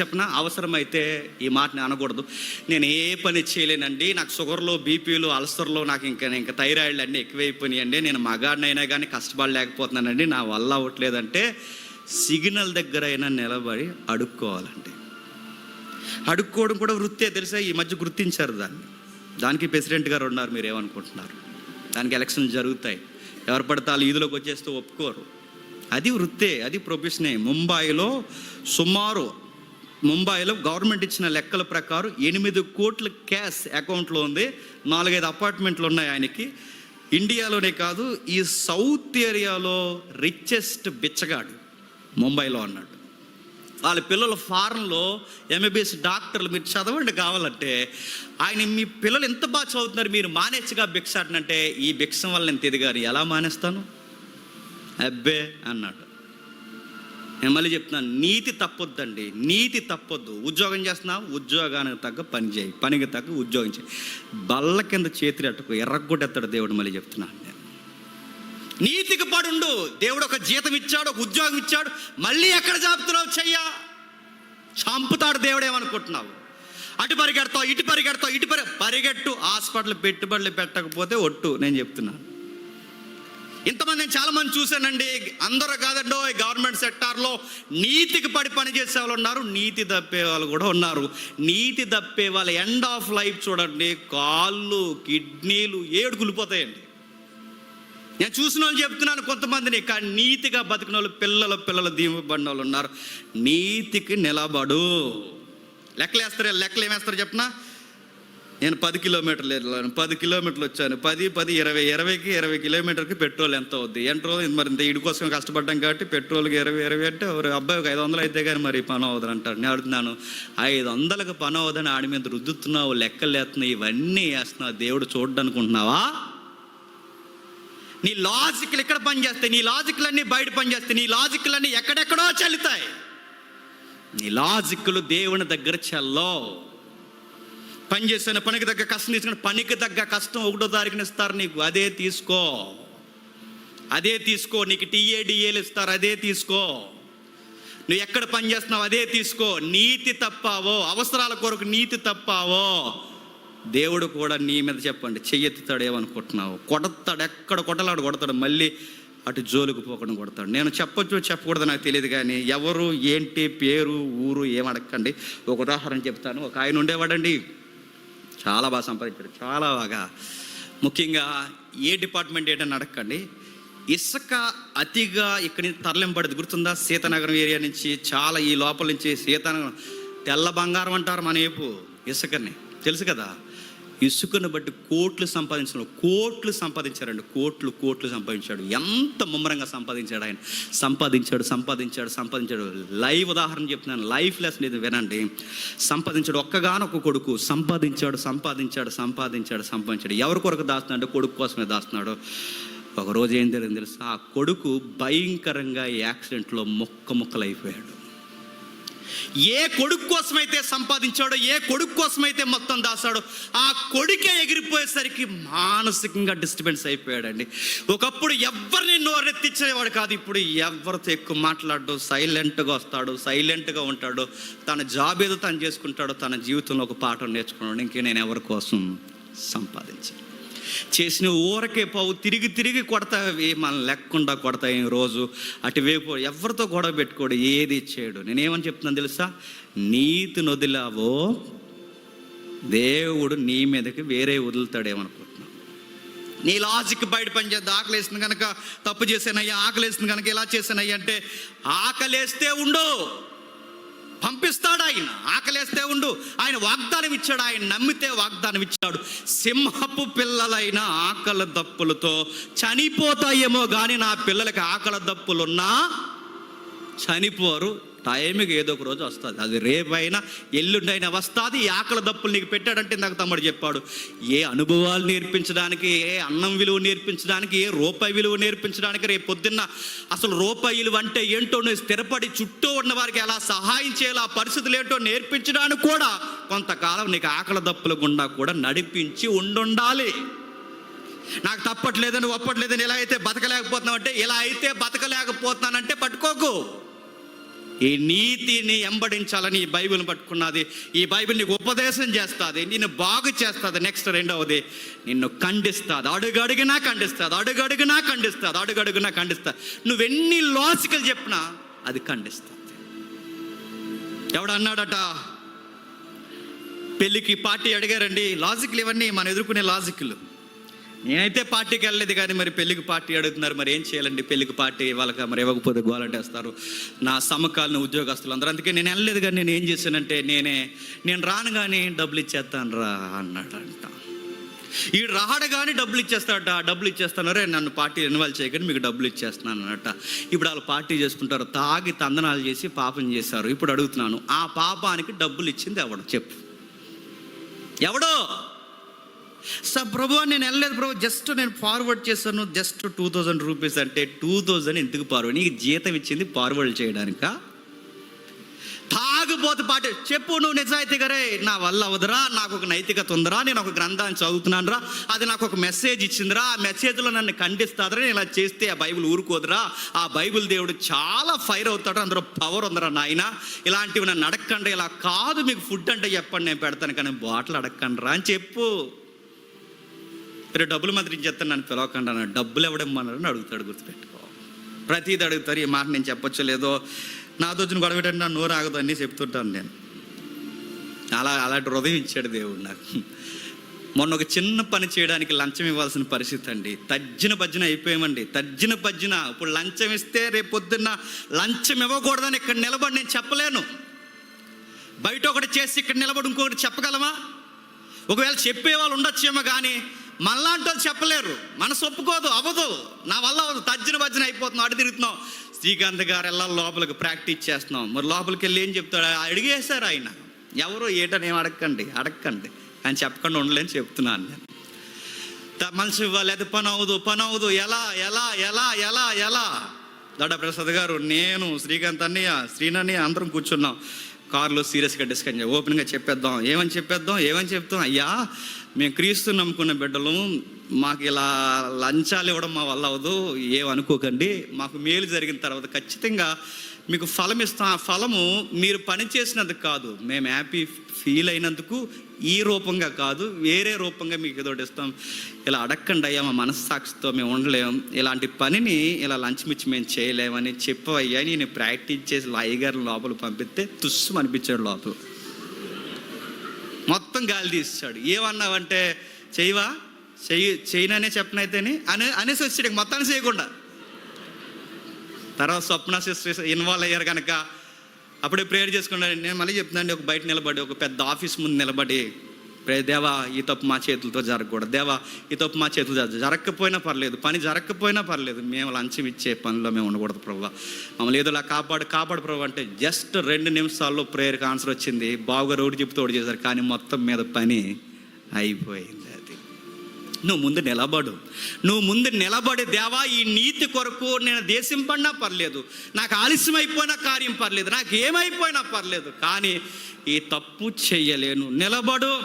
చెప్పనా అవసరమైతే ఈ మాటని అనకూడదు. నేను ఏ పని చేయలేనండి. నాకు షుగర్లో బీపీలు అల్సర్లో నాకు ఇంకా ఇంకా థైరాయిడ్లు అన్నీ ఎక్కువైపోయినాయండి. నేను మగాడినైనా కానీ కష్టపడలేకపోతున్నానండి నా వల్ల అవ్వట్లేదంటే సిగ్నల్ దగ్గర అయినా నిలబడి అడుక్కోవాలండి. అడుక్కోవడం కూడా వృత్తే తెలుసా? ఈ మధ్య గుర్తించారు దాన్ని. దానికి ప్రెసిడెంట్ గారు ఉన్నారు మీరు ఏమనుకుంటున్నారు దానికి ఎలక్షన్లు జరుగుతాయి. ఎవరు పడితే వాళ్ళు ఈదులోకి వచ్చేస్తూ ఒప్పుకోరు. అది వృత్తే అది ప్రొఫెషనే. ముంబైలో సుమారు ముంబైలో గవర్నమెంట్ ఇచ్చిన లెక్కల ప్రకారం ఎనిమిది కోట్ల క్యాష్ అకౌంట్లో ఉంది. నాలుగైదు అపార్ట్మెంట్లు ఉన్నాయి ఆయనకి. ఇండియాలోనే కాదు ఈ సౌత్ ఏరియాలో రిచెస్ట్ బిచ్చగాడు ముంబైలో అన్నాడు. వాళ్ళ పిల్లల ఫారెన్లో ఎంబీబీఎస్ డాక్టర్లు మీరు చదవండి కావాలంటే ఆయన మీ పిల్లలు ఎంత బాగా చదువుతున్నారు మీరు మానేచ్చుగా అంటే ఈ భిక్షం వల్ల నేను తెదిగారు ఎలా మానేస్తాను? అబ్బే అన్నాడు. నేను మళ్ళీ చెప్తున్నాను నీతి తప్పొద్దండి. నీతి తప్పొద్దు. ఉద్యోగం చేస్తున్నావు ఉద్యోగానికి తగ్గ పని చేయి. పనికి తగ్గ ఉద్యోగం చేయి. బల్ల కింద చేతులు ఎట్టకు ఎర్రగొట్టేస్తాడు దేవుడు మళ్ళీ చెప్తున్నాను నేను నీతికి పడుండు. దేవుడు ఒక జీతం ఇచ్చాడు ఒక ఉద్యోగం ఇచ్చాడు. మళ్ళీ ఎక్కడ చాపుతున్నావు చెయ్యా? చంపుతాడు దేవుడు ఏమనుకుంటున్నావు? అటు పరిగెడతావు ఇటు పరిగెడతావు ఇటు పరి పరిగెట్టు. హాస్పిటల్ పెట్టుబడులు పెట్టకపోతే ఒట్టు. నేను చెప్తున్నాను ఇంతమంది నేను చాలామంది చూశానండి. అందరూ కాదండో ఈ గవర్నమెంట్ సెక్టార్లో నీతికి పడి పని చేసే వాళ్ళు ఉన్నారు నీతి తప్పే వాళ్ళు కూడా ఉన్నారు. నీతి తప్పే వాళ్ళ ఎండ్ ఆఫ్ లైఫ్ చూడండి కాళ్ళు కిడ్నీలు ఏడు కులిపోతాయండి నేను చూసిన వాళ్ళు చెప్తున్నాను కొంతమందిని కానీ నీతిగా బతికిన వాళ్ళు పిల్లల పిల్లల దీవబడిన వాళ్ళు ఉన్నారు. నీతికి నిలబడు. లెక్కలు వేస్తారు లెక్కలు ఏమేస్తారు చెప్పనా నేను పది కిలోమీటర్లు వెళ్ళాను. పది కిలోమీటర్లు వచ్చాను. పది పది ఇరవై ఇరవైకి ఇరవై కిలోమీటర్కి పెట్రోల్ ఎంత అవుద్ది? ఎంత మరి ఇంత ఇడి కోసం కష్టపడ్డాం కాబట్టి పెట్రోల్కి ఇరవై ఇరవై అంటే ఒక అబ్బాయి ఒక ఐదు వందలు అయితే కానీ మరి పని అవ్వదు అంటాడు నేను అడుగుతున్నాను ఐదు వందలకు పని అవ్వదని ఆడి మీద రుద్దుతున్నావు లెక్కలు వేస్తున్నావు ఇవన్నీ వేస్తున్నావు దేవుడు చూడనుకుంటున్నావా నీ లాజిక్లు ఇక్కడ పనిచేస్తాయి నీ లాజిక్లన్నీ బయట పనిచేస్తాయి నీ లాజిక్లన్నీ ఎక్కడెక్కడో చల్లుతాయి. నీ లాజిక్లు దేవుని దగ్గర చెల్లో పని చేసిన పనికి తగ్గ కష్టం తీసుకుని పనికి తగ్గ కష్టం ఒకటో తారీఖున ఇస్తారు నీకు. అదే తీసుకో. అదే తీసుకో. నీకు టీఏడిఏలు ఇస్తారు. అదే తీసుకో. నువ్వు ఎక్కడ పని చేస్తున్నావు అదే తీసుకో. నీతి తప్పావో. అవసరాల కొరకు నీతి తప్పావో. దేవుడు కూడా నీ మీద చెప్పండి. చెయ్యెత్తుతాడు ఏమనుకుంటున్నావు? కొడతాడు. ఎక్కడ కొట్టలాడు కొడతాడు. మళ్ళీ అటు జోలికి పోకుండా కొడతాడు. నేను చెప్పొచ్చు చెప్పకూడదు నాకు తెలియదు కానీ ఎవరు ఏంటి పేరు ఊరు ఏమడక్కండి ఒక ఉదాహరణ చెప్తాను. ఒక ఆయన ఉండేవాడండి. చాలా బాగా సంపాదించాడు. చాలా బాగా. ముఖ్యంగా ఏ డిపార్ట్మెంట్ ఏంటని అడగండి ఇసుక అతిగా ఇక్కడి నుంచి తరలింపడదు గుర్తుందా? సీతానగరం ఏరియా నుంచి చాలా ఈ లోపల నుంచి సీతానగరం. తెల్ల బంగారం అంటారు మన వైపు ఇసుకని. తెలుసు కదా? ఇసుకను బట్టి కోట్లు సంపాదించిన కోట్లు సంపాదించారండి. కోట్లు కోట్లు సంపాదించాడు. ఎంత ముమ్మరంగా సంపాదించాడు ఆయన. సంపాదించాడు సంపాదించాడు సంపాదించాడు. లైవ్ ఉదాహరణ చెప్తున్నాను. లైఫ్ లెసన్ ఇది వినండి. సంపాదించాడు ఒక్కగానొక్క కొడుకు. సంపాదించాడు సంపాదించాడు సంపాదించాడు సంపాదించాడు. ఎవరి కొరకు దాస్తున్నాడు? కొడుకు కోసమే దాస్తున్నాడు. ఒకరోజు ఏం జరిగింది తెలుసా? ఆ కొడుకు భయంకరంగా యాక్సిడెంట్లో మొక్క మొక్కలైపోయాడు. ఏ కొడుకు కోసమైతే సంపాదించాడో ఏ కొడుకు కోసమైతే మొత్తం దాసాడో ఆ కొడుకే ఎగిరిపోయేసరికి మానసికంగా డిస్టర్బెన్స్ అయిపోయాడండి. ఒకప్పుడు ఎవరిని నోరెత్తించేవాడు కాదు ఇప్పుడు ఎవరితో ఎక్కువ మాట్లాడు సైలెంట్గా వస్తాడు సైలెంట్గా ఉంటాడు. తన జాబ్ ఏదో తను చేసుకుంటాడో తన జీవితంలో ఒక పాఠం నేర్చుకున్నాడు. ఇంకే నేను ఎవరి కోసం సంపాదించాను? చేసిన ఊరకే పావు తిరిగి తిరిగి కొడతావి. మనం లెక్కకుండా కొడతాయి రోజు. అటువైపు ఎవరితో గొడవ పెట్టుకోడు ఏది ఇచ్చేయడు నేనేమని చెప్తున్నాను తెలుసా? నీతి నొదిలావో దేవుడు నీ మీదకి వేరే వదులుతాడేమనుకుంటున్నావు? నీ లాజిక్ బయట పని చేద్దా? కనుక తప్పు చేశానయ్యా ఆకలేస్తుంది కనుక ఇలా చేశానయ్యా అంటే ఆకలేస్తే ఉండు. పంపిస్తాడు ఆయన. ఆకలేస్తే ఉండు. ఆయన వాగ్దానం ఇచ్చాడు ఆయన నమ్మితే వాగ్దానం ఇచ్చాడు సింహపు పిల్లలైన ఆకలి దప్పులతో చనిపోతాయేమో కానీ నా పిల్లలకి ఆకలి దప్పులున్నా చనిపోరు. టైంకి ఏదో ఒక రోజు వస్తుంది. అది రేపైనా ఎల్లుండైనా వస్తుంది. ఈ ఆకలి దప్పులు నీకు పెట్టాడంటే నాకు తమ్ముడు చెప్పాడు. ఏ అనుభవాలు నేర్పించడానికి ఏ అన్నం విలువ నేర్పించడానికి ఏ రూపాయి విలువ నేర్పించడానికి రేపు పొద్దున్న అసలు రూపాయి విలువ అంటే ఏంటో నువ్వు స్థిరపడి చుట్టూ ఉన్న వారికి ఎలా సహాయం చేయాలి ఆ పరిస్థితులు ఏంటో నేర్పించడానికి కూడా కొంతకాలం నీకు ఆకలి దప్పుల గుండా కూడా నడిపించి ఉండుండాలి. నాకు తప్పట్లేదని ఒప్పట్లేదని ఇలా అయితే బతకలేకపోతున్నావు అంటే ఇలా అయితే బతకలేకపోతున్నానంటే పట్టుకోకు. ఈ నీతిని ఎంబడించాలని ఈ బైబిల్ని పట్టుకున్నది. ఈ బైబిల్ నీకు ఉపదేశం చేస్తుంది నిన్ను బాగు చేస్తుంది. నెక్స్ట్ రెండవది నిన్ను ఖండిస్తుంది. అడుగడుగునా ఖండిస్తుంది అడుగడుగునా ఖండిస్తుంది అడుగడుగునా ఖండిస్తుంది. నువ్వెన్ని లాజికల్ చెప్పినా అది ఖండిస్తుంది. ఎవడన్నాడట? పెళ్ళికి పార్టీ అడిగారండి. లాజిక్లు ఇవన్నీ మనం ఎదుర్కొనే లాజిక్లు నేనైతే పార్టీకి వెళ్ళలేదు కానీ మరి పెళ్ళికి పార్టీ అడుగుతున్నారు. మరి ఏం చేయాలండి? పెళ్ళికి పార్టీ వాళ్ళకి మరి ఇవ్వకపోతే గోలంటేస్తారు. నా సమకాలీన ఉద్యోగస్తులు అందరూ. అందుకే నేను వెళ్ళలేదు కానీ నేను ఏం చేశానంటే నేనే నేను రాను కానీ డబ్బులు ఇచ్చేస్తాను రా అన్నాడంట. ఈ రాడు కానీ డబ్బులు ఇచ్చేస్తాడట. డబ్బులు ఇచ్చేస్తాను. రే నన్ను పార్టీ ఇన్వాల్వ్ చేయకండి మీకు డబ్బులు ఇచ్చేస్తున్నాను అన్నట్ట ఇప్పుడు వాళ్ళు పార్టీ చేసుకుంటారు. తాగి తందనాలు చేసి పాపం చేశారు. ఇప్పుడు అడుగుతున్నాను ఆ పాపానికి డబ్బులు ఇచ్చింది ఎవడు? చెప్పు. ఎవడో? సో ప్రభు నేను వెళ్ళలేదు ప్రభు జస్ట్ నేను ఫార్వర్డ్ చేశాను. జస్ట్ టూ థౌజండ్ రూపీస్ అంటే టూ థౌజండ్ ఎందుకు ఫార్వర్డ్ నీకు జీతం ఇచ్చింది ఫార్వర్డ్ చేయడానిక? తాగుబోతు పాట చెప్పు నువ్వు నిజాయితీగారే నా వల్ల అవదురా నాకు ఒక నైతికత ఉందిరా నేను ఒక గ్రంథాన్ని చదువుతున్నానురా అది నాకు ఒక మెసేజ్ ఇచ్చిందిరా ఆ మెసేజ్లో నన్ను ఖండిస్తాదరా నేను ఇలా చేస్తే ఆ బైబిల్ ఊరుకోదురా ఆ బైబిల్ దేవుడు చాలా ఫైర్ అవుతాడు అందులో పవర్ ఉందిరా నాయన. ఇలాంటివి నన్ను అడగండి ఇలా కాదు మీకు ఫుడ్ అంటే చెప్పండి నేను పెడతాను కానీ బాటిల్ అడగండి రా అని చెప్పు. రేపు డబ్బులు మాత్రం చెప్తాను నన్ను పిలవకుండా అన్నాడు. డబ్బులు ఎవడమ్మన్నారని అడుగుతాడు గుర్తుపెట్టుకో. ప్రతిది అడుగుతారు ఈ మాట నేను చెప్పొచ్చో లేదో. నాతో వచ్చిన గొడవ పెట్టండి నా నోరు ఆగదు అన్నీ చెప్తుంటాను నేను. అలా అలాంటి హృదయం ఇచ్చాడు దేవుడు నాకు. మొన్న ఒక చిన్న పని చేయడానికి లంచం ఇవ్వాల్సిన పరిస్థితి అండి. తజ్జిన పజ్జిన అయిపోయామండి. తజ్జిన పజ్జిన ఇప్పుడు లంచం ఇస్తే రేపు పొద్దున్న లంచం ఇవ్వకూడదని ఇక్కడ నిలబడి నేను చెప్పలేను. బయట ఒకటి చేసి ఇక్కడ నిలబడి ఇంకొకటి చెప్పగలమా? ఒకవేళ చెప్పే వాళ్ళు ఉండొచ్చేమో కానీ మనలాంటి వాళ్ళు చెప్పలేరు. మనసు ఒప్పుకోదు అవ్వదు. నా వల్ల అవ్వదు. తజ్జన భజ్జన అయిపోతున్నాం అటు తిరుగుతున్నాం. శ్రీకాంత్ గారు ఎలా లోపలికి ప్రాక్టీస్ చేస్తున్నాం మరి లోపలికి వెళ్ళి ఏం చెప్తాడు? అడిగేశారు ఆయన. ఎవరు ఏటని ఏం అడగండి అడగండి అని చెప్పకుండా ఉండలేని చెప్తున్నాను నేను. మనసు ఇవ్వలేదు పని అవ్వదు పని అవ్వదు. ఎలా ఎలా ఎలా ఎలా ఎలా? దొడ్డ ప్రసాద్ గారు నేను శ్రీకాంత్ అన్నయ్య శ్రీనన్నయ్య అందరం కూర్చున్నాం. కారులో సీరియస్గా డిస్కస్ ఓపెన్గా చెప్పేద్దాం. ఏమని చెప్పేద్దాం? ఏమని చెప్తాం? అయ్యా మేము క్రీస్తు నమ్ముకున్న బిడ్డలు మాకు ఇలా లంచాలు ఇవ్వడం మా వల్ల అవ్వదు. ఏమనుకోకండి మాకు మేలు జరిగిన తర్వాత ఖచ్చితంగా మీకు ఫలం ఇస్తాం ఆ ఫలము మీరు పని చేసినందుకు కాదు. మేము హ్యాపీ ఫీల్ అయినందుకు ఈ రూపంగా కాదు వేరే రూపంగా మీకు ఏదో ఇస్తాం. ఇలా అడక్కండి అయ్యా మా మనస్సాక్షితో మేము ఉండలేం. ఇలాంటి పనిని ఇలా లంచ్ మిచ్చి మేము చేయలేమని చెప్పవయ్యా నేను ప్రాక్టీస్ చేసి లాయి లోపల పంపిస్తే తుస్సు అనిపించాడు లోపల. మొత్తం గాలి తీసాడు ఏమన్నావంటే చేయవా చెయ్యి చేయననే చెప్పనైతేని అనే అనేసి వచ్చాడు. మొత్తాన్ని చేయకుండా. తర్వాత స్వప్న సిస్టర్ ఇన్వాల్వ్ అయ్యారు కనుక అప్పుడే ప్రేయర్ చేసుకున్నాను నేను మళ్ళీ చెప్తున్నాను ఒక బయట నిలబడి ఒక పెద్ద ఆఫీస్ ముందు నిలబడి ప్రే దేవా ఈ తప్పు మా చేతులతో జరగకూడదు. దేవా ఈ తప్పు మా చేతులు జరగకపోయినా పర్లేదు పని జరగకపోయినా పర్లేదు మేము లంచం ఇచ్చే పనిలో మేము ఉండకూడదు ప్రభు. మమ్మల్ని ఏదోలా కాపాడు కాపాడు ప్రభు అంటే జస్ట్ రెండు నిమిషాల్లో ప్రేయర్కి ఆన్సర్ వచ్చింది. బావుగారు రోడ్డు చెప్తూ ఒకటి చేశారు కానీ మొత్తం మీద పని అయిపోయింది. నువ్వు ముందు నిలబడు. నువ్వు ముందు నిలబడి దేవా ఈ నీతి కొరకు నేను దేశం పడినా పర్లేదు. నాకు ఆలస్యం అయిపోయినా కార్యం పర్లేదు. నాకు ఏమైపోయినా పర్లేదు. కానీ ఈ తప్పు చెయ్యలేను. నిలబడు.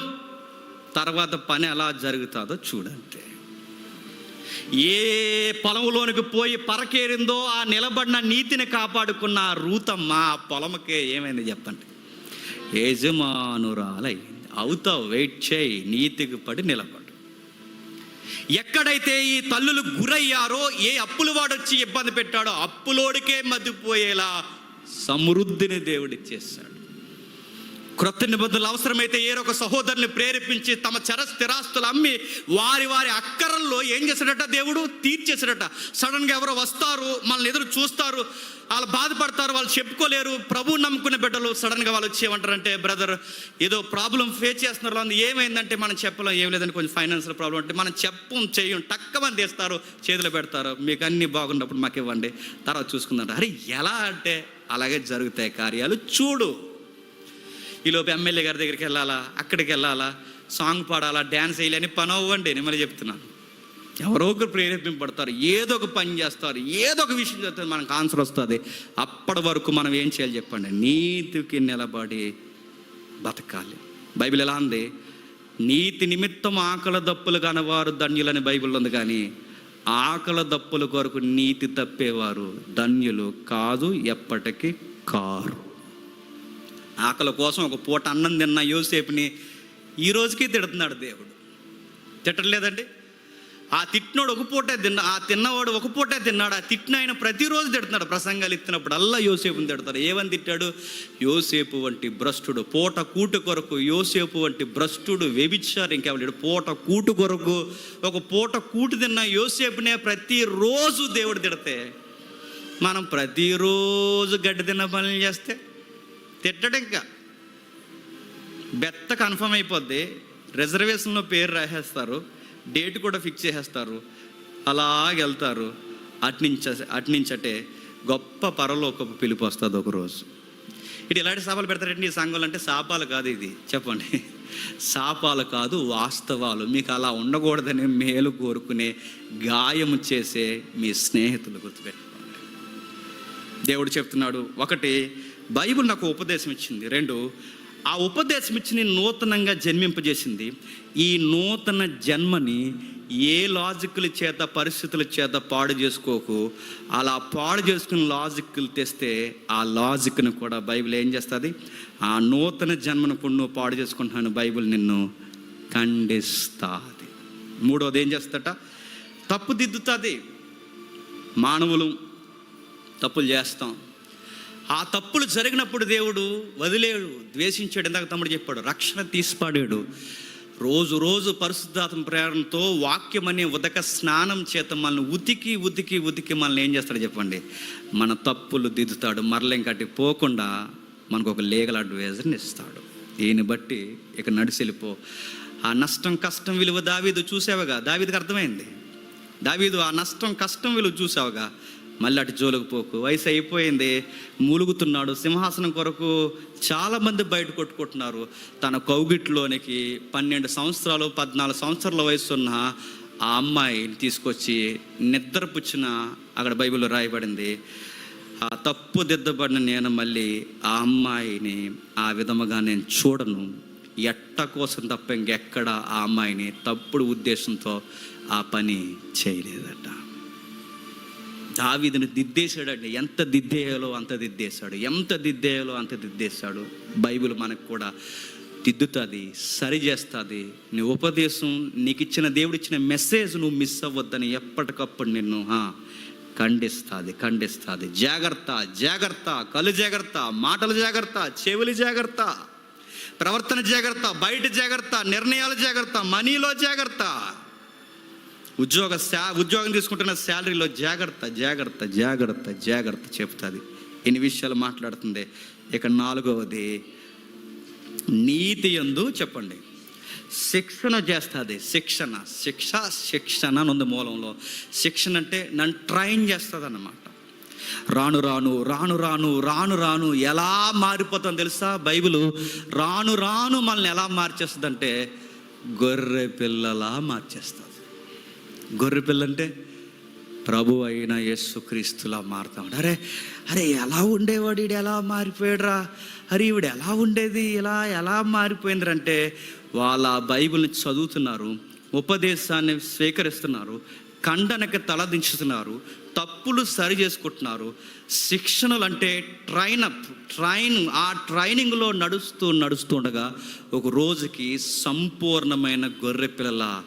తర్వాత పని ఎలా జరుగుతుందో చూడండి ఏ పొలంలోనికి పోయి పరకేరిందో ఆ నిలబడిన నీతిని కాపాడుకున్న రూతమ్మ ఆ పొలంకే ఏమైంది చెప్పండి. యజమానురాలై అవుతావు వెయిట్ చేయి. నీతికి పడి నిలబడు. ఎక్కడైతే ఈ తల్లులు గురయ్యారో ఏ అప్పులు వాడొచ్చి ఇబ్బంది పెట్టాడో అప్పులోడికే మద్దిపోయేలా సమృద్ధిని దేవుడిచ్చేస్తాడు. క్రొత్త నిబంధనలు అవసరమైతే ఏరొక సహోదరుని ప్రేరేపించి తమ చర స్థిరాస్తులు అమ్మి వారి వారి అక్కరల్లో ఏం చేశాడట దేవుడు? తీర్చేశాడట. సడన్గా ఎవరో వస్తారు మనల్ని ఎదురు చూస్తారు వాళ్ళు బాధపడతారు వాళ్ళు చెప్పుకోలేరు ప్రభు నమ్ముకునే బిడ్డలు సడన్గా వాళ్ళు వచ్చి ఏమంటారంటే బ్రదర్ ఏదో ప్రాబ్లం ఫేస్ చేస్తున్నారు అందు. ఏమైందంటే మనం చెప్పలేం ఏం లేదని కొంచెం ఫైనాన్షియల్ ప్రాబ్లం అంటే మనం చెప్పం చెయ్యం టక్కమని తీస్తారు చేతులు పెడతారు. మీకు అన్ని బాగున్నప్పుడు మాకు ఇవ్వండి. తర్వాత చూసుకుందంట. అరే ఎలా అంటే అలాగే జరుగుతాయి కార్యాలు. చూడు ఈలోపు ఎమ్మెల్యే గారి దగ్గరికి వెళ్ళాలా? అక్కడికి వెళ్ళాలా? సాంగ్ పాడాలా? డ్యాన్స్ వేయాలి అని పని అవ్వండి నేను మళ్ళీ చెప్తున్నాను. ఎవరో ఒకరు ప్రేరేపింపబడతారు. ఏదో ఒక పని చేస్తారు. ఏదో ఒక విషయం చేస్తారు మనకు ఆన్సర్ వస్తుంది. అప్పటి వరకు మనం ఏం చేయాలి చెప్పండి? నీతికి నిలబడి బతకాలి. బైబిల్ ఎలా ఉంది? నీతి నిమిత్తం ఆకల దప్పులు కనవారు ధన్యులని బైబిల్ ఉంది కానీ ఆకల దప్పుల కొరకు నీతి తప్పేవారు ధన్యులు కాదు ఎప్పటికీ కారు. ఆకలి కోసం ఒక పూట అన్నం తిన్న యోసేపుని ఈ రోజుకి తిడుతున్నాడు దేవుడు. తిట్టలేదండి ఆ తిట్టినోడు ఒక పూటే తిన్న ఆ తిన్నవాడు ఒక పూటే తిన్నాడు. ఆ తిట్టిన ఆయన ప్రతిరోజు తిడుతున్నాడు. ప్రసంగాలు ఇస్తున్నప్పుడు అల్లా యోసేపుని తిడతాడు. ఏమని తిట్టాడు? యోసేపు వంటి భ్రష్టుడు. పూట కూటు కొరకు యోసేపు వంటి భ్రష్టుడు వ్యభిచారు ఇంకెవడు పూట కూటు కొరకు ఒక పూట కూటు తిన్న యోసేపునే ప్రతిరోజు దేవుడు తిడితే మనం ప్రతిరోజు గడ్డి తిన్న పనులు చేస్తే తిట్టడం ఇంకా బెత్త కన్ఫర్మ్ అయిపోద్ది. రిజర్వేషన్లో పేరు రాసేస్తారు. డేట్ కూడా ఫిక్స్ చేసేస్తారు. అలాగెళ్తారు వెళ్తారు. అట్నుంచి అట్నుంచటే గొప్ప పరలోకపు పిలుపు వస్తుంది ఒకరోజు ఇటు ఇలాంటి శాపాలు పెడతారండి ఈ సంఘాలు అంటే శాపాలు కాదు ఇది. చెప్పండి. శాపాలు కాదు వాస్తవాలు. మీకు అలా ఉండకూడదని మేలు కోరుకునే గాయము చేసే మీ స్నేహితులు గుర్తుపెట్టుకోండి. దేవుడు చెప్తున్నాడు ఒకటి బైబిల్ నాకు ఉపదేశం ఇచ్చింది. రెండు ఆ ఉపదేశం ఇచ్చి నూతనంగా జన్మింపజేసింది. ఈ నూతన జన్మని ఏ లాజిక్ల చేత పరిస్థితుల చేత పాడు చేసుకోకు. అలా పాడు చేసుకుని లాజిక్లు తెస్తే ఆ లాజిక్ను కూడా బైబిల్ ఏం చేస్తుంది? ఆ నూతన జన్మను కూడా నువ్వు పాడు చేసుకుంటున్నాను బైబిల్ నిన్ను ఖండిస్తుంది. మూడోది ఏం చేస్తట తప్పుదిద్దుతుంది. మానవులు తప్పులు చేస్తాం. ఆ తప్పులు జరిగినప్పుడు దేవుడు వదిలేడు ద్వేషించాడు ఇందాక తమ్ముడు చెప్పాడు రక్షణ తీసిపాడాడు. రోజు రోజు పరిశుద్ధాత్మ ప్రేరణతో వాక్యం అనే ఉదక స్నానం చేత మనల్ని ఉతికి ఉతికి ఉతికి మనల్ని ఏం చేస్తాడు చెప్పండి? మన తప్పులు దిద్దుతాడు మరలేంకటి పోకుండా మనకు ఒక లీగల్ అడ్వైజర్ని ఇస్తాడు. దీన్ని బట్టి ఇక నడిచి ఆ నష్టం కష్టం విలువ దావీదు చూసావుగా? దావీదుకి అర్థమైంది? దావీదు ఆ నష్టం కష్టం విలువ చూసావుగా? మళ్ళీ అటు జోలుకు పోకు. వయసు అయిపోయింది. మూలుగుతున్నాడు. సింహాసనం కొరకు చాలామంది బయట కొట్టుకుంటున్నారు. తన కౌగిట్లోనికి పన్నెండు సంవత్సరాలు పద్నాలుగు సంవత్సరాల వయసు ఉన్న ఆ అమ్మాయిని తీసుకొచ్చి నిద్రపుచ్చిన అక్కడ బైబిల్లో రాయబడింది. ఆ తప్పు దిద్దబడిన నేను మళ్ళీ ఆ అమ్మాయిని ఆ విధముగా నేను చూడను. ఎట్ట కోసం తప్ప ఇంకెక్కడ ఆ అమ్మాయిని తప్పుడు ఉద్దేశంతో ఆ పని చేయలేదట. దావీదుని దిద్దేశాడండి. ఎంత దిద్దేయాలో అంత దిద్దేశాడు. ఎంత దిద్దేయాలో అంత దిద్దేశాడు. బైబిల్ మనకు కూడా దిద్దుతుంది సరి చేస్తుంది నీ ఉపదేశం నీకు ఇచ్చిన దేవుడిచ్చిన మెసేజ్ నువ్వు మిస్ అవ్వద్దని ఎప్పటికప్పుడు నిన్ను ఖండిస్తుంది ఖండిస్తుంది. జాగ్రత్త జాగ్రత్త కళ్ళు జాగ్రత్త మాటలు జాగ్రత్త చెవులు జాగ్రత్త ప్రవర్తన జాగ్రత్త బయట జాగ్రత్త నిర్ణయాలు జాగ్రత్త మనీలో జాగ్రత్త. ఉద్యోగ శా ఉద్యోగం తీసుకుంటున్న శాలరీలో జాగ్రత్త జాగ్రత్త జాగ్రత్త జాగ్రత్త చెప్తుంది. ఇన్ని విషయాలు మాట్లాడుతుంది? ఇక నాలుగవది నీతి ఎందు చెప్పండి. శిక్షణ చేస్తుంది శిక్షణ శిక్ష శిక్షణ అని ఉంది మూలంలో. శిక్షణ అంటే నన్ను ట్రైన్ చేస్తుంది అన్నమాట రాను రాను రాను రాను రాను రాను ఎలా మారిపోతుందో తెలుసా బైబిల్? రాను రాను మనల్ని ఎలా మార్చేస్తుందంటే గొర్రె పిల్లలా మార్చేస్తుంది గొర్రె పిల్ల అంటే ప్రభు అయిన యేసుక్రీస్తులా మారుతాడు అరే అరే ఎలా ఉండేవాడు ఈడు? ఎలా మారిపోయాడురా? అరే ఈవిడ ఎలా ఉండేది? ఇలా ఎలా మారిపోయిందంటే వాళ్ళ బైబిల్ని చదువుతున్నారు ఉపదేశాన్ని స్వీకరిస్తున్నారు ఖండనకి తలదించుతున్నారు తప్పులు సరి చేసుకుంటున్నారు. శిక్షణలు అంటే ట్రైన్ అప్ ట్రైన్ ఆ ట్రైనింగ్లో నడుస్తూ నడుస్తుండగా ఒక రోజుకి సంపూర్ణమైన గొర్రె పిల్లల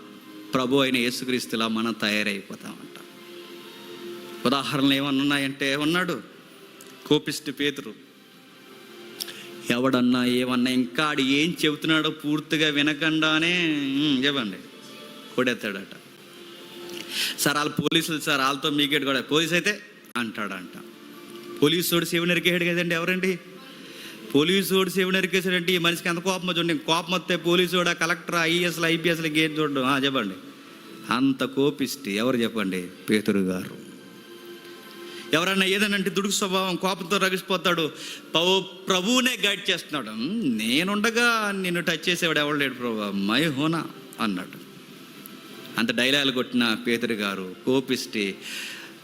ప్రభు అయిన యేసుక్రీస్తులా మనం తయారైపోతామంట. ఉదాహరణలు ఏమన్నా ఉన్నాయంటే ఉన్నాడు కోపిష్టి పేతురు. ఎవడన్నా ఏమన్నా ఇంకా ఆడు ఏం చెబుతున్నాడో పూర్తిగా వినకుండానే చెప్పండి. కొడేస్తాడట సార్ వాళ్ళ పోలీసులు సార్ వాళ్ళతో మీకేడు కూడా పోలీస్ అయితే అంటాడంట. పోలీసు వాడు సేవ నరికేయడు కదండి ఎవరండి? పోలీసు వాడు సేవ నరికేశాడంటే ఈ మనిషికి ఎంత కోపం చూడండి కోపం వస్తే పోలీసు వాడు కలెక్టర్ ఐఏఎస్లు ఐపీఎస్లు గేట్ చూడడం. చెప్పండి. అంత కోపిష్టి. ఎవరు చెప్పండి? పేతురు గారు. ఎవరన్నా అంటే దుడుకు స్వభావం కోపంతో రగిసిపోతాడు. పవు ప్రభువునే గైడ్ చేస్తున్నాడు. నేనుండగా నిన్ను టచ్ చేసేవాడు ఎవడు లేడు ప్రభు. మై హోనా? అన్నాడు. అంత డైలాగులు కొట్టిన పేదరి గారు కోపిష్టి.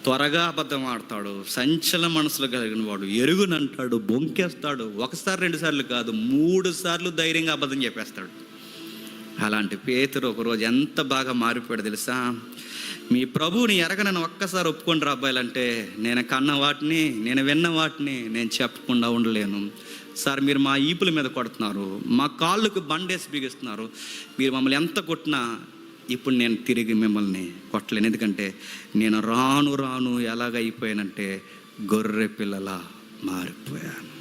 త్వరగా అబద్ధం ఆడతాడు సంచల మనసులు కలిగిన వాడు ఎరుగునంటాడు బొంకేస్తాడు. ఒకసారి రెండు సార్లు కాదు మూడు సార్లు ధైర్యంగా అబద్ధం చెప్పేస్తాడు. అలాంటి పేతురు ఒకరోజు ఎంత బాగా మారిపోయాడు తెలుసా? మీ ప్రభువుని ఎరగనని ఒక్కసారి ఒప్పుకొని రా అబ్బాయిలంటే నేను కన్న వాటిని నేను విన్న వాటిని నేను చెప్పకుండా ఉండలేను. సార్ మీరు మా ఈపుల మీద కొడుతున్నారు మా కాళ్ళకు బండేసి బిగిస్తున్నారు. మీరు మమ్మల్ని ఎంత కొట్టినా ఇప్పుడు నేను తిరిగి మిమ్మల్ని కొట్టలేను. ఎందుకంటే నేను రాను రాను ఎలాగ అయిపోయానంటే గొర్రె పిల్లలా మారిపోయాను.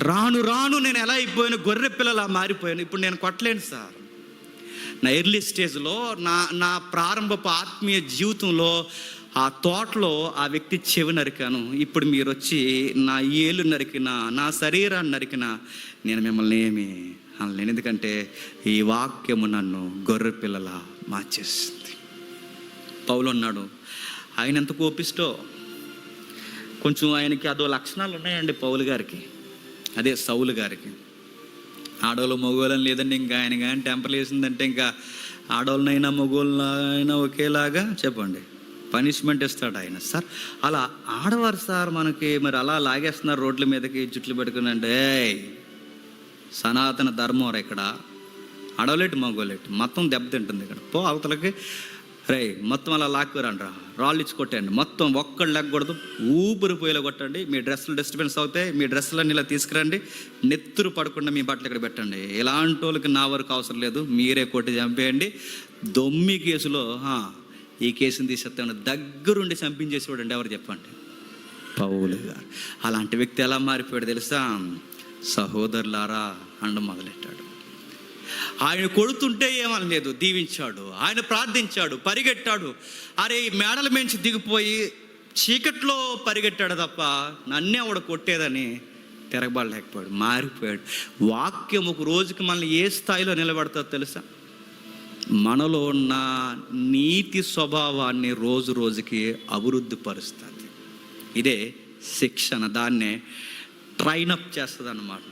రాను రాను నేను ఎలా అయిపోయాను? గొర్రె పిల్లలా మారిపోయాను. ఇప్పుడు నేను కొట్టలేను సార్. నా ఎర్లీ స్టేజ్లో నా నా ప్రారంభపు ఆత్మీయ జీవితంలో ఆ తోటలో ఆ వ్యక్తి చెవి నరికాను. ఇప్పుడు మీరు వచ్చి నా ఏలు నరికినా నా శరీరాన్ని నరికిన నేను మిమ్మల్ని ఏమి అనలేను ఎందుకంటే ఈ వాక్యము నన్ను గొర్రె పిల్లల మార్చేసింది. పౌలు అన్నాడు ఆయన ఎంత కోపిస్తో కొంచెం ఆయనకి అదో లక్షణాలు ఉన్నాయండి పౌలు గారికి. అదే సౌలు గారికి. ఆడవాళ్ళు మగవాళ్ళని లేదండి ఇంకా ఆయన కానీ టెంపర్ వేసిందంటే ఇంకా ఆడవాళ్ళనైనా మగవాళ్ళనైనా ఒకేలాగా చెప్పండి. పనిష్మెంట్ ఇస్తాడు ఆయన. సార్ అలా ఆడవారు సార్ మనకి మరి అలా లాగేస్తున్నారు రోడ్ల మీదకి జుట్లు పెట్టుకుని అంటే సనాతన ధర్మం ఇక్కడ. అడవలేటు మగోలేటు. మొత్తం దెబ్బతింటుంది ఇక్కడ. పో అవతలకి. రే మొత్తం అలా లాక్కురండి రాళ్ళు ఇచ్చి కొట్టండి మొత్తం ఒక్కళ్ళు లేకూడదు ఊపిరి పోయేలా కొట్టండి. మీ డ్రెస్సులు డిస్టర్బెన్స్ అవుతాయి. మీ డ్రెస్సులన్నీ ఇలా తీసుకురండి. నెత్తురు పడకుండా మీ బట్టలు ఇక్కడ పెట్టండి. ఎలాంటి వాళ్ళకి నా వరకు అవసరం లేదు. మీరే కొట్టి చంపేయండి. దొమ్మి కేసులో ఈ కేసుని తీసేస్తాను. దగ్గరుండి చంపించేసి చూడండి ఎవరు చెప్పండి. పౌలు గారు అలాంటి వ్యక్తి ఎలా మారిపోయాడు తెలుసా? సహోదరులారా అండ మొదలెట్టాడు. ఆయన కొడుతుంటే ఏమనలేదు దీవించాడు ఆయన ప్రార్థించాడు పరిగెట్టాడు. అరే ఈ మేడల మించి దిగిపోయి చీకట్లో పరిగెట్టాడు తప్ప నన్నే ఆవిడ కొట్టేదని తిరగబడలేకపోయాడు మారిపోయాడు. వాక్యం ఒక రోజుకి మనల్ని ఏ స్థాయిలో నిలబడతాదో తెలుసా? మనలో ఉన్న నీతి స్వభావాన్ని రోజు రోజుకి అభివృద్ధి పరుస్తుంది. ఇదే శిక్షణ దాన్నే ట్రైనప్ చేస్తుంది అన్నమాట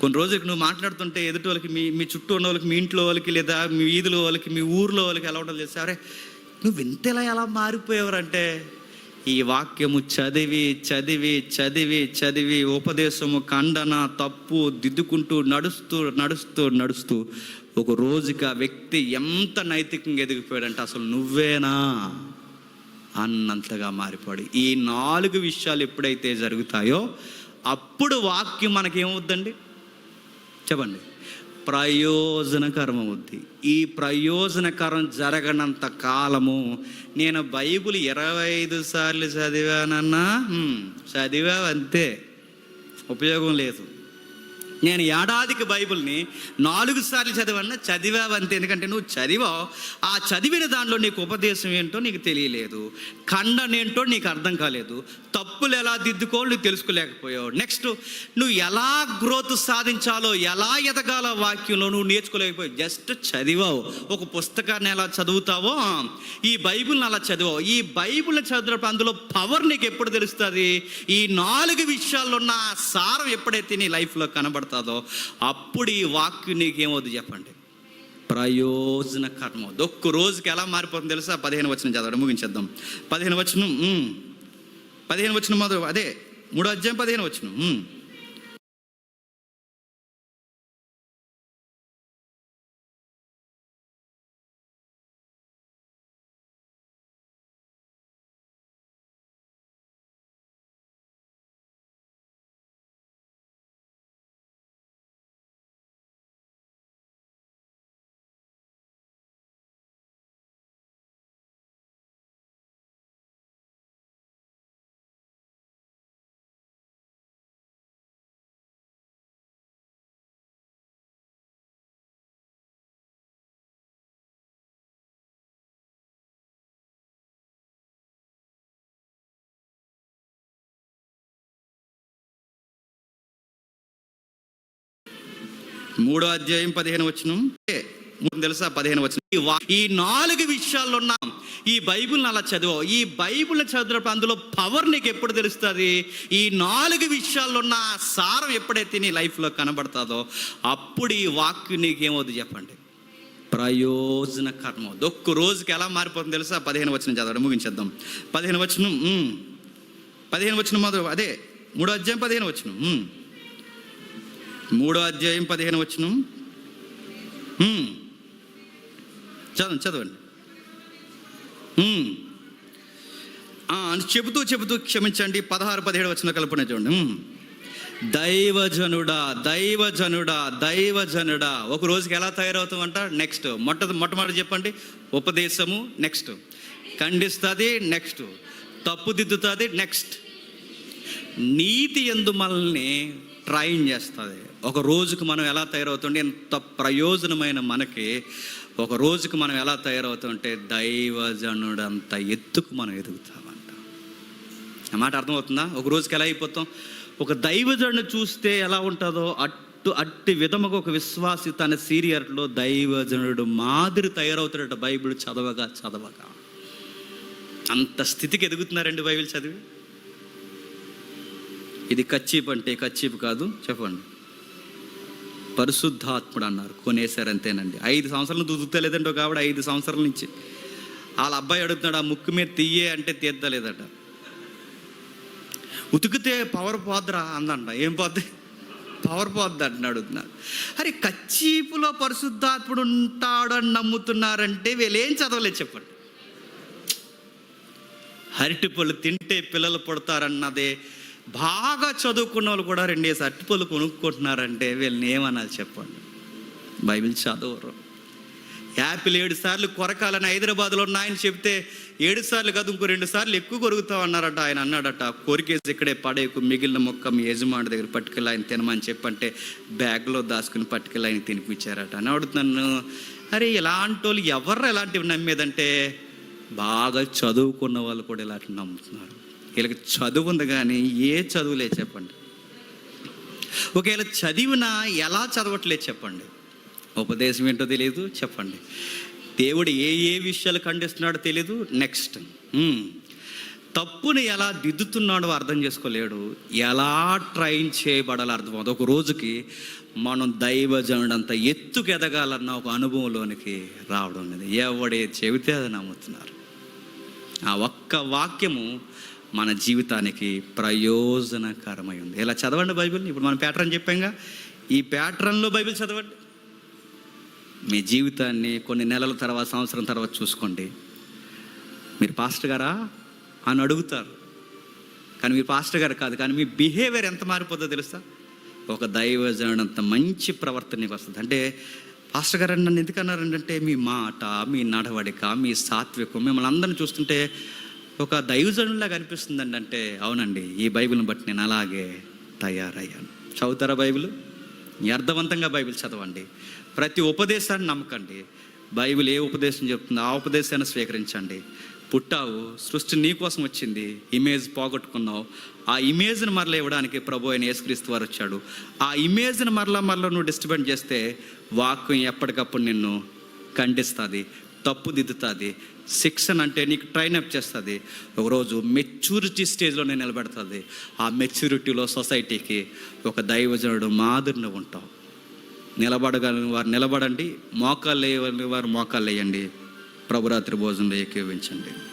కొన్ని రోజులకి నువ్వు మాట్లాడుతుంటే ఎదుటి వాళ్ళకి మీ మీ చుట్టూ ఉన్న వాళ్ళకి మీ ఇంట్లో వాళ్ళకి లేదా మీ వీధిలో వాళ్ళకి మీ ఊర్లో వాళ్ళకి ఎలా ఉండాలి తెలుసా? అరే నువ్వు ఇంతలా ఎలా మారిపోయేవారంటే ఈ వాక్యము చదివి చదివి చదివి చదివి ఉపదేశము ఖండన తప్పు దిద్దుకుంటూ నడుస్తూ నడుస్తూ నడుస్తూ ఒక రోజుకి ఆ వ్యక్తి ఎంత నైతికంగా ఎదిగిపోయాడంటే అసలు నువ్వేనా? అన్నంతగా మారిపోడు ఈ నాలుగు విషయాలు ఎప్పుడైతే జరుగుతాయో అప్పుడు వాక్యం మనకేమవుద్దండి? చెప్పండి. ప్రయోజనకరం అవుద్ది ఈ ప్రయోజనకరం జరగనంత కాలము నేను బైబిల్ ఇరవై ఐదు సార్లు చదివానన్నా హ్మ్, అంతే ఉపయోగం లేదు. నేను ఏడాదికి బైబిల్ని నాలుగు సార్లు చదివన్నా చదివావంతే ఎందుకంటే నువ్వు చదివావు. ఆ చదివిన దానిలో నీకు ఉపదేశం ఏంటో నీకు తెలియలేదు. ఖండనేంటో నీకు అర్థం కాలేదు. తప్పులు ఎలా దిద్దుకోవాలి నువ్వు తెలుసుకోలేకపోయావు. నెక్స్ట్ నువ్వు ఎలా గ్రోత్ సాధించాలో ఎలా ఎదగాలో వాక్యంలో నువ్వు నేర్చుకోలేకపోయావు. జస్ట్ చదివావు. ఒక పుస్తకాన్ని ఎలా చదువుతావో ఈ బైబిల్ని అలా చదివావు. ఈ బైబిల్ని చదివినప్పుడు అందులో పవర్ నీకు ఎప్పుడు తెలుస్తుంది? ఈ నాలుగు విషయాల్లో ఉన్న సారం ఎప్పుడైతే నీ లైఫ్లో కనబడుతుంది. అప్పుడు ఈ వాక్యం నీకేమవుతుంది చెప్పండి. ప్రయోజనకరం అవుతుంది ఒక్క రోజుకి ఎలా మారిపోతుంది తెలుసా? పదిహేను వచ్చిన చదవడం ముగించేద్దాం. పదిహేను వచ్చిన పదిహేను వచ్చిన మొదలు అదే మూడో అధ్యాయం పదిహేను వచ్చిన మూడో అధ్యాయం పదిహేను వచ్చిన తెలుసా? పదిహేను వచ్చిన ఈ ఈ నాలుగు విషయాల్లో ఉన్న ఈ బైబిల్ని అలా చదివావు ఈ బైబిల్ని చదివినప్పుడు అందులో పవర్ నీకు ఎప్పుడు తెలుస్తుంది? ఈ నాలుగు విషయాల్లో ఉన్న సారం ఎప్పుడైతే నీ లైఫ్లో కనబడుతుందో అప్పుడు ఈ వాక్యం నీకేమవుతుంది చెప్పండి. ప్రయోజనకరం అవుతుంది ఒక్క రోజుకి ఎలా మారిపోతుంది తెలుసా? పదిహేను వచ్చిన చదవడం ముగించేద్దాం. పదిహేను వచ్చిన పదిహేను వచ్చిన మొదలు అదే. మూడో అధ్యాయం పదిహేను వచనం మూడో అధ్యాయం పదిహేను వచ్చిన చదవండి చదవండి. అని చెబుతూ చెబుతూ క్షమించండి. పదహారు పదిహేడు వచ్చిన కల్పన చూడండి. దైవజనుడా దైవజనుడా దైవజనుడా. ఒక రోజుకి ఎలా తయారవుతామంట నెక్స్ట్. మొట్ట మొట్టమొదటి చెప్పండి. ఉపదేశము నెక్స్ట్. ఖండిస్తుంది నెక్స్ట్. తప్పుదిద్దుతుంది నెక్స్ట్. నీతి ఎందు మనల్ని ట్రైన్ చేస్తుంది. ఒక రోజుకు మనం ఎలా తయారవుతుంటే ఎంత ప్రయోజనమైన మనకి ఒక రోజుకు మనం ఎలా తయారవుతుంటే దైవజనుడంత ఎత్తుకు మనం ఎదుగుతామంట. ఆ మాట అర్థమవుతుందా? ఒక రోజుకి ఎలా అయిపోతాం? ఒక దైవజనుడు చూస్తే ఎలా ఉంటుందో అట్టు అట్టి విధముగా ఒక విశ్వాసి తన సీరియర్లో దైవజనుడు మాదిరి తయారవుతాడట బైబిల్ చదవగా చదవగా. అంత స్థితికి ఎదుగుతున్నారండి బైబిల్ చదివి? ఇది కచ్చీపు అంటే కచ్చీపు కాదు చెప్పండి. పరిశుద్ధాత్ముడు అన్నారు కొనేశారు అంతేనండి ఐదు సంవత్సరాలు దుద్దుతలేదండి ఒక ఆవిడ ఐదు సంవత్సరాల నుంచి. వాళ్ళ అబ్బాయి అడుగుతున్నాడు ఆ ముక్కు మీద తీయే అంటే తీద్దలేదట. ఉతికితే పవర్ పోద్దురా అందంట. ఏం పోద్ది? పవర్ పోద్ది అంటున్నాడు అడుగుతున్నారు అరే కచ్చీపులో పరిశుద్ధాత్ముడు ఉంటాడు అని నమ్ముతున్నారంటే వీళ్ళు ఏం చదవలేదు చెప్పండి. అరటి పళ్ళు తింటే పిల్లలు పుడతారన్నదే బాగా చదువుకున్న వాళ్ళు కూడా రెండేసి అరటి కొనుక్కుంటున్నారంటే వీళ్ళని ఏమనాలి చెప్పండి? బైబిల్ చదవరు. యాపిల్ ఏడు సార్లు కొరకాలని హైదరాబాద్లో ఉన్నాయని చెప్తే ఏడు సార్లు కాదు ఇంకో రెండు సార్లు ఎక్కువ కొరుకుతావు అన్నారట. ఆయన అన్నాడట కొరికేసి ఇక్కడే పడేకు మిగిలిన మొక్క మీ యజమాని దగ్గర పట్టుకెళ్ళి ఆయన తినమని చెప్పంటే బ్యాగ్లో దాచుకుని పట్టుకెళ్ళి ఆయన తినిపించారట. అని అడుగుతున్నాను. అరే ఇలాంటి వాళ్ళు ఎవరు ఎలాంటివి నమ్మేదంటే? బాగా చదువుకున్న వాళ్ళు కూడా ఇలాంటివి నమ్ముతున్నారు. వీళ్ళకి చదువు ఉంది కానీ ఏ చదువులే చెప్పండి. ఒకవేళ చదివినా ఎలా చదవట్లేదు చెప్పండి. ఉపదేశం ఏంటో తెలియదు చెప్పండి. దేవుడు ఏ ఏ విషయాలు ఖండిస్తున్నాడో తెలియదు నెక్స్ట్ తప్పుని ఎలా దిద్దుతున్నాడో అర్థం చేసుకోలేడు ఎలా ట్రైన్ చేయబడాలో అర్థం అవుతుంది ఒక రోజుకి మనం దైవజనుడంత ఎత్తుకు ఎదగాలన్న ఒక అనుభవంలోనికి రావడం అనేది ఎవడే చెబితే అది నమ్ముతున్నారు. ఆ ఒక్క వాక్యము మన జీవితానికి ప్రయోజనకరమై ఉంది. ఇలా చదవండి బైబిల్? ఇప్పుడు మనం ప్యాటర్న్ చెప్పాంగా ఈ ప్యాటర్న్లో బైబిల్ చదవండి. మీ జీవితాన్ని కొన్ని నెలల తర్వాత సంవత్సరం తర్వాత చూసుకోండి. మీరు పాస్టర్ గారా అని అడుగుతారు. కానీ మీరు పాస్టర్ గారు కాదు కానీ మీ బిహేవియర్ ఎంత మారిపోతుందో తెలుసా? ఒక దైవజనంత మంచి ప్రవర్తన నీకు వస్తుంది. అంటే పాస్టర్ గారు నన్ను ఎందుకన్నారంటే మీ మాట మీ నడవడిక మీ సాత్వికం మిమ్మల్ని అందరిని చూస్తుంటే ఒక దైవజనులాగా అనిపిస్తుందండి అంటే అవునండి ఈ బైబిల్ని బట్టి నేను అలాగే తయారయ్యాను. చదువుతారా బైబిల్? అర్థవంతంగా బైబిల్ చదవండి. ప్రతి ఉపదేశాన్ని నమ్మకండి. బైబిల్ ఏ ఉపదేశం చెప్తుందో ఆ ఉపదేశాన్ని స్వీకరించండి. పుట్టావు సృష్టి నీ కోసం వచ్చింది ఇమేజ్ పోగొట్టుకున్నావు. ఆ ఇమేజ్ని మరలా ఇవ్వడానికి ప్రభు అయిన యేసుక్రీస్తు వారు వచ్చాడు. ఆ ఇమేజ్ని మరలా మరలా నువ్వు డిస్టర్బెన్స్ చేస్తే వాక్యం ఎప్పటికప్పుడు నిన్ను ఖండిస్తుంది తప్పు దిద్దుతుంది శిక్షణ అంటే నీకు ట్రైన్ అప్ చేస్తుంది. ఒకరోజు మెచ్యూరిటీ స్టేజ్లో నేను నిలబెడుతుంది. ఆ మెచ్యూరిటీలో సొసైటీకి ఒక దైవజనుడు మాదిరిని ఉంటావు నిలబడగలిగిన వారు నిలబడండి మోకాలు వేయగలిగిన వారు మోకాలు వేయండి. ప్రభురాత్రి భోజనంలో ఏకీవించండి.